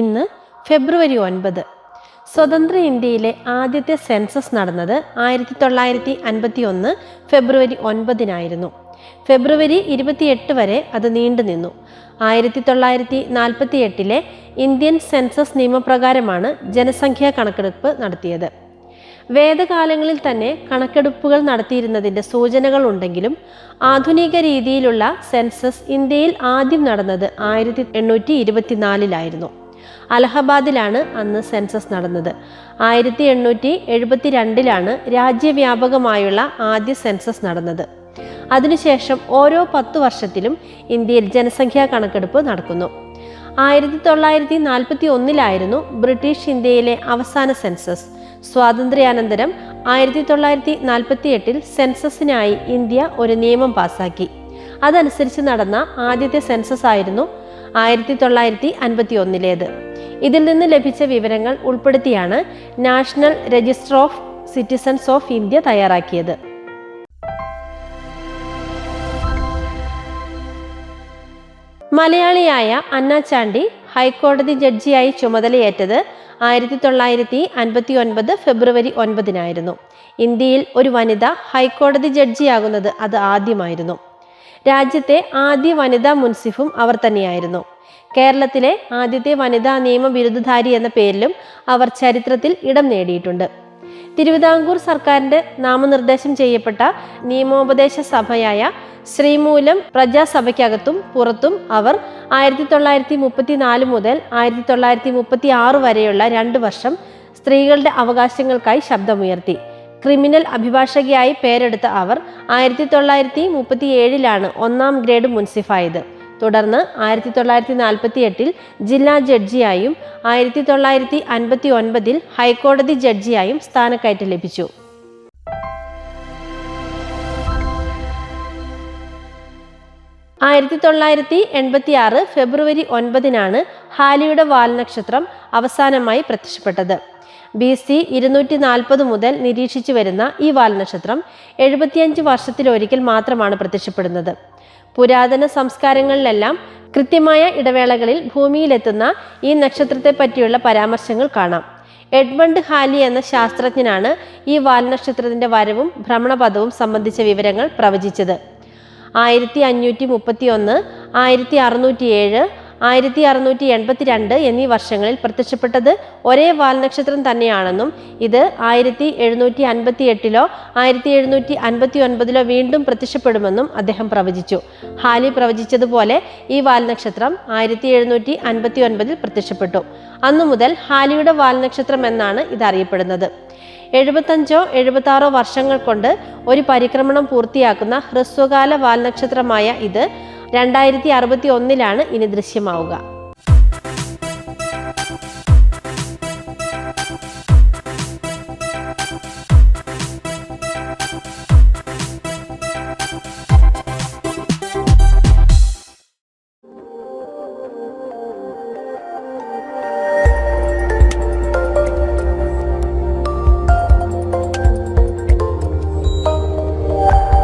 ഇന്ന് ഫെബ്രുവരി ഒൻപത്. സ്വതന്ത്ര ഇന്ത്യയിലെ ആദ്യത്തെ സെൻസസ് നടന്നത് ആയിരത്തി തൊള്ളായിരത്തി അൻപത്തി ഒന്ന് ഫെബ്രുവരി ഒൻപതിനായിരുന്നു. ഫെബ്രുവരി ഇരുപത്തിയെട്ട് വരെ അത് നീണ്ടുനിന്നു ആയിരത്തി തൊള്ളായിരത്തി നാൽപ്പത്തി എട്ടിലെ ഇന്ത്യൻ സെൻസസ് നിയമപ്രകാരമാണ് ജനസംഖ്യാ കണക്കെടുപ്പ് നടത്തിയത്. വേദകാലങ്ങളിൽ തന്നെ കണക്കെടുപ്പുകൾ നടത്തിയിരുന്നതിന്റെ സൂചനകൾ ഉണ്ടെങ്കിലും ആധുനിക രീതിയിലുള്ള സെൻസസ് ഇന്ത്യയിൽ ആദ്യം നടന്നത് ആയിരത്തി എണ്ണൂറ്റി ഇരുപത്തിനാലിലായിരുന്നു. അലഹബാദിലാണ് അന്ന് സെൻസസ് നടന്നത്. ആയിരത്തി എണ്ണൂറ്റി എഴുപത്തി രണ്ടിലാണ് രാജ്യവ്യാപകമായുള്ള ആദ്യ സെൻസസ് നടന്നത്. അതിനുശേഷം ഓരോ പത്തു വർഷത്തിലും ഇന്ത്യയിൽ ജനസംഖ്യാ കണക്കെടുപ്പ് നടക്കുന്നു. ആയിരത്തി തൊള്ളായിരത്തി നാൽപ്പത്തി ഒന്നിലായിരുന്നു ബ്രിട്ടീഷ് ഇന്ത്യയിലെ അവസാന സെൻസസ്. സ്വാതന്ത്ര്യാനന്തരം ആയിരത്തി തൊള്ളായിരത്തി നാൽപ്പത്തി എട്ടിൽ സെൻസസിനായി ഇന്ത്യ ഒരു നിയമം പാസാക്കി. അതനുസരിച്ച് നടന്ന ആദ്യത്തെ സെൻസസ് ആയിരുന്നു ആയിരത്തി തൊള്ളായിരത്തി അൻപത്തി ഒന്നിലേത് ഇതിൽ നിന്ന് ലഭിച്ച വിവരങ്ങൾ ഉൾപ്പെടുത്തിയാണ് national register of citizens of India തയ്യാറാക്കിയത്. മലയാളിയായ അന്നാചാണ്ടി ഹൈക്കോടതി ജഡ്ജിയായി ചുമതലയേറ്റത് ആയിരത്തി തൊള്ളായിരത്തി അൻപത്തി ഒൻപത് ഫെബ്രുവരി ഒൻപതിനായിരുന്നു. ഇന്ത്യയിൽ ഒരു വനിത ഹൈക്കോടതി ജഡ്ജിയാകുന്നത് അത് ആദ്യമായിരുന്നു. രാജ്യത്തെ ആദ്യ വനിതാ മുൻസിഫും അവർ തന്നെയായിരുന്നു. കേരളത്തിലെ ആദ്യത്തെ വനിതാ നിയമ ബിരുദധാരി എന്ന പേരിലും അവർ ചരിത്രത്തിൽ ഇടം നേടിയിട്ടുണ്ട്. തിരുവിതാംകൂർ സർക്കാരിന്റെ നാമനിർദ്ദേശം ചെയ്യപ്പെട്ട നിയമോപദേശ സഭയായ ശ്രീമൂലം പ്രജാസഭയ്ക്കകത്തും പുറത്തും അവർ ആയിരത്തി തൊള്ളായിരത്തി മുപ്പത്തി നാല് മുതൽ ആയിരത്തി തൊള്ളായിരത്തി മുപ്പത്തി ആറ് വരെയുള്ള രണ്ട് വർഷം സ്ത്രീകളുടെ അവകാശങ്ങൾക്കായി ശബ്ദമുയർത്തി. ക്രിമിനൽ അഭിഭാഷകയായി പേരെടുത്ത അവർ ആയിരത്തി തൊള്ളായിരത്തി മുപ്പത്തി ഏഴിലാണ് ഒന്നാം ഗ്രേഡ് മുൻസിഫായത്. തുടർന്ന് ആയിരത്തി തൊള്ളായിരത്തി നാൽപ്പത്തി എട്ടിൽ ജില്ലാ ജഡ്ജിയായും ആയിരത്തി തൊള്ളായിരത്തി അൻപത്തി ഒൻപതിൽ ഹൈക്കോടതി ജഡ്ജിയായും സ്ഥാനക്കയറ്റം ലഭിച്ചു. ആയിരത്തി തൊള്ളായിരത്തി എൺപത്തി ആറ് ഫെബ്രുവരി ഒൻപതിനാണ് ഹാലിയുടെ വാൽനക്ഷത്രം അവസാനമായി പ്രത്യക്ഷപ്പെട്ടത്. ബി സി ഇരുന്നൂറ്റി നാൽപ്പത് മുതൽ നിരീക്ഷിച്ചു വരുന്ന ഈ വാൽനക്ഷത്രം എഴുപത്തിയഞ്ച് വർഷത്തിലൊരിക്കൽ മാത്രമാണ് പ്രത്യക്ഷപ്പെടുന്നത്. പുരാതന സംസ്കാരങ്ങളിലെല്ലാം കൃത്യമായ ഇടവേളകളിൽ ഭൂമിയിലെത്തുന്ന ഈ നക്ഷത്രത്തെ പറ്റിയുള്ള പരാമർശങ്ങൾ കാണാം. എഡ്മണ്ട് ഹാലി എന്ന ശാസ്ത്രജ്ഞനാണ് ഈ വാൽനക്ഷത്രത്തിന്റെ വരവും ഭ്രമണപഥവും സംബന്ധിച്ച വിവരങ്ങൾ പ്രവചിച്ചത്. ആയിരത്തി അഞ്ഞൂറ്റി മുപ്പത്തി ഒന്ന് ആയിരത്തി അറുന്നൂറ്റി ഏഴ് ആയിരത്തി അറുന്നൂറ്റി എൺപത്തി രണ്ട് എന്നീ വർഷങ്ങളിൽ പ്രത്യക്ഷപ്പെട്ടത് ഒരേ വാൽനക്ഷത്രം തന്നെയാണെന്നും ഇത് ആയിരത്തി എഴുന്നൂറ്റി അൻപത്തി എട്ടിലോ ആയിരത്തി എഴുന്നൂറ്റി അൻപത്തി ഒൻപതിലോ വീണ്ടും പ്രത്യക്ഷപ്പെടുമെന്നും അദ്ദേഹം പ്രവചിച്ചു. ഹാലി പ്രവചിച്ചതുപോലെ ഈ വാൽനക്ഷത്രം ആയിരത്തി എഴുന്നൂറ്റി അൻപത്തി ഒൻപതിൽ പ്രത്യക്ഷപ്പെട്ടു. അന്നു മുതൽ ഹാലിയുടെ വാൽനക്ഷത്രം എന്നാണ് ഇത് അറിയപ്പെടുന്നത് എഴുപത്തഞ്ചോ എഴുപത്താറോ വർഷങ്ങൾ കൊണ്ട് ഒരു പരിക്രമണം പൂർത്തിയാക്കുന്ന ഹ്രസ്വകാല വാൽനക്ഷത്രമായ ഇത് രണ്ടായിരത്തി അറുപത്തി ഒന്നിലാണ് ഇനി ദൃശ്യമാവുക.